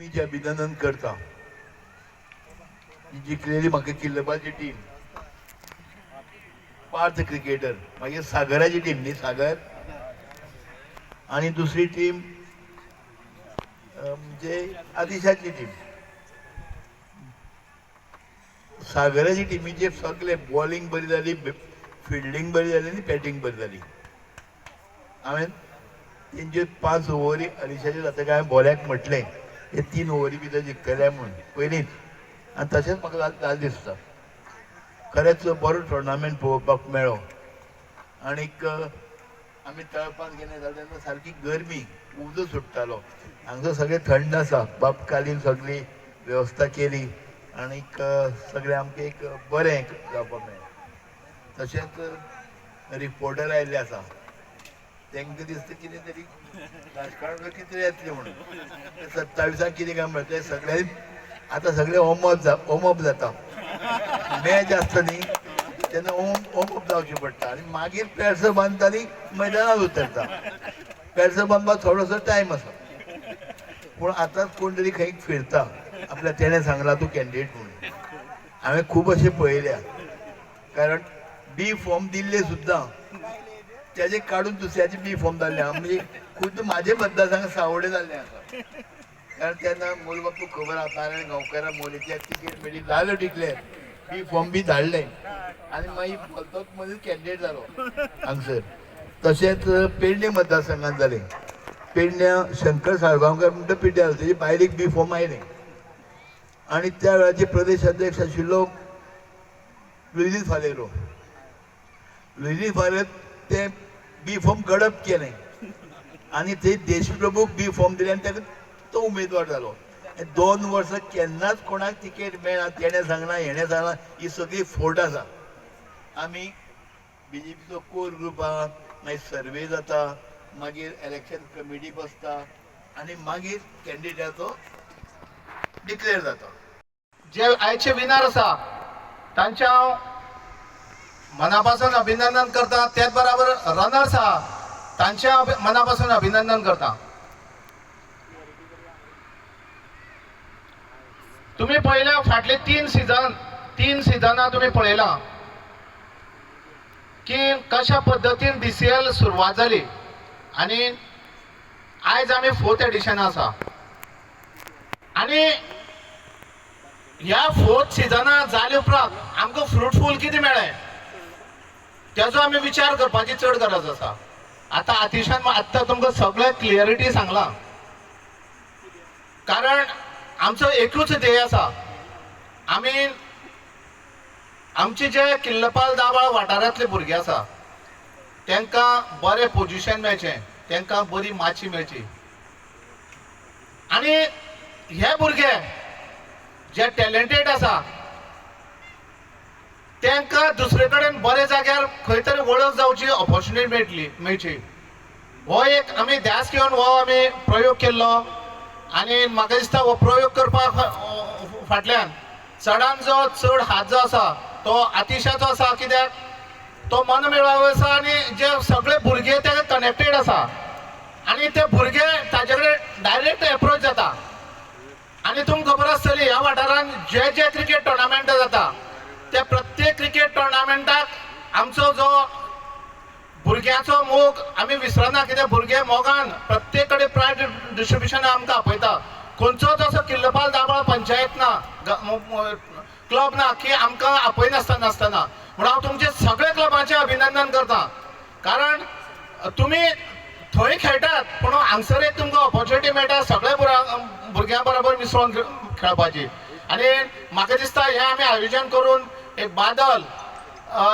टिमीचे अभिनंदन करता ही जिखलेली म्हाका किल्लपाची टीम पार्थ क्रिकेटर मागीर सागराची टीम न्ही सागर. आणि दुसरी टीम म्हणजे आदिशाची टीम सागराची टिमीचे सगळे बॉलिंग बरी जाली फिल्डींग बरी जाली आनी बॅटींग बरी जाली हांवें तेंचे पांच ओव्हरी अडिशाचे जाता काय बॉल्याक म्हटलें हे तीन ओव्हरी भितर जिखतले म्हणून पयलींच आनी तशेंच म्हाका जाल दिसता खरेंच बरो टुर्नामेंट पळोवपाक मेळ्ळो आनीक आमी तळपांत गेले जाल्यार तेन्ना सारकी गरमी उजो सुट्टालो हांगा सगळें थंड आसा बापकालीन सगळी वेवस्था केली. आनीक सगळें आमकां एक बरें जावपाक मेळ्ळें तशेंच रिपोर्टर आयिल्ले आसा तांकां दिसता कितें तरी राजकारण कितें तरी येतलें म्हणून. सत्तावीसांक कितें काय म्हणटा सगळे आतां सगळें होमअप जा होमअप जाता मॅच आसता न्ही तेन्ना होम होमअप जावचें पडटा आनी मागीर पेड्स बांदता आनी मैदानांत उतरता पेड्स बांदपाक थोडोसो टायम आसा पूण आतां कोण तरी खंय फिरता. आपल्या तेणें सांगला तूं कॅन्डिडेट म्हणून. हांवें खूब अशें पळयल्या कारण बी फॉर्म दिल्ले सुद्दां त्याचे काढून दुसऱ्याचे बी फॉर्म जाल्ले आहा म्हणजे खुद माझे मतदारसंघ सावडे जाल्ले आसा कारण तेन्ना मोल बापूक खबर आहा. नारायण गांवकारा मोलेच्या तिकेट मेळ्ळी जालो डिक्लेअर बी फॉर्म बी धाडले. आनी मागीर भलतोच मनीस कॅन्डिडेट जालो हांगसर तशेंच पेडणे मतदारसंघात जालें पेडण्या शंकर साळगांवकर म्हणटा पिड्यार तेजी बायलेक बी फॉर्म आयलें आनी त्या वेळाचे प्रदेश अध्यक्ष आशिल्लो लुईजी फालेरो. लुईजी फालेर ते बी फॉर्म गडप केलें आनी थंय देशप्रभूक बी फॉर्म दिलें आनी ताका तो उमेदवार जालो दोन वर्सां केन्नाच कोणाक तिकेट मेळना तेणें सांगना हेणें सांगना ही सगळी फोट आसा. आमी बी जे पीचो कोर ग्रुप आहा मागीर सर्वे जाता मागीर इलेक्शन कमिटी बसता आनी मागीर कॅन्डिडेटाचो डिक्लेअर जाता. जे आयचे विनर आसा तांच्या हांव मनापासून अभिनंदन करता. त्याच बरोबर रनर्स आहा तांचे मनापासून अभिनंदन करता. तुम्ही पळयल्या फाटले तीन सिजन तीन सिजनां तुम्ही पळयलां की कशा पद्दतीन एल सुरवात जाली आनी आयज आमी फोर्थ एडिशन आसा आनी ह्या फोर्थ सिझना जाले उपरांत आमकां फ्रुटफूल कितें मेळ्ळें तेजो आमी विचार करपाची चड गरज आसा आतां आतिशान आत्तां तुमकां सगळें क्लियरिटी सांगलां. कारण आमचो एकूच ध्येय आसा आमी आमचे जे किल्लपाल दाबाळ वाठारांतले भुरगे आसा तांकां बरें पोजिशन मेळचें तांकां बरी माची मेळची. आनी हे भुरगे जे टॅलेंटेड आसा तांकां दुसरे कडेन बरे जाग्यार खंय तरी वळख जावची ऑपॉर्च्युनिटी मेळटली मेळची. हो एक आमी ध्यास घेवन हो आमी प्रयोग केल्लो आनी म्हाका दिसता हो प्रयोग करपाक हो- हो- फाटल्यान चडान जो चड हात जो आसा तो आतिशाचो आसा कित्याक तो मन मेळावो आसा आनी जे सगळे भुरगे ते कनेक्टेड आसा आनी ते भुरगे ताजे कडेन डायरेक्ट एप्रोच जाता आनी तुमकां खबर आसतली ह्या वाठारांत जे जे क्रिकेट टोर्नामेंट जाता ते प्रत्येक क्रिकेट टोर्नामेंटाक आमचो जो भुरग्यांचो मोग आमी विसरना कित्याक भुरगे मोगान प्रत्येक कडेन प्रायज डिस्ट्रिब्युशन आमकां आपयता खंयचोच असो किल्लपाल दाबाळ पंचायत ना क्लब ना की आमकां आपयनासतना नासतना. म्हणून हांव तुमचे सगळे क्लबांचे अभिनंदन करता. कारण तुमी थंय खेळटात पूण हांगसर एक तुमकां ऑपॉर्च्युनिटी मेळटा सगळे भुरग्यां बरोबर मिसळून खेळपाची. आनी म्हाका दिसता हें आमी आयोजन करून एक बादल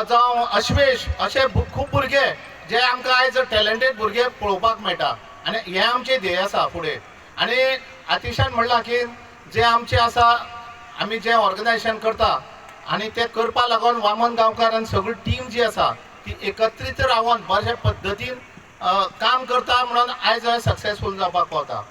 जावं अश्वेश अशे खूब भुरगे जे आमकां आयज टॅलेंटेड भुरगे पळोवपाक मेळटा. आनी हें आमचें ध्येय आसा फुडें. आनी आतिशान म्हणलां की जे आमचे आसा आमी जे ऑर्गनायजेशन करता आनी ते करपा लागून वामन गांवकार आनी सगळी टीम जी आसा ती एकत्रीत रावन बऱ्या पद्दतीन काम करता म्हणून आयज सक्सेसफूल जावपाक पावता.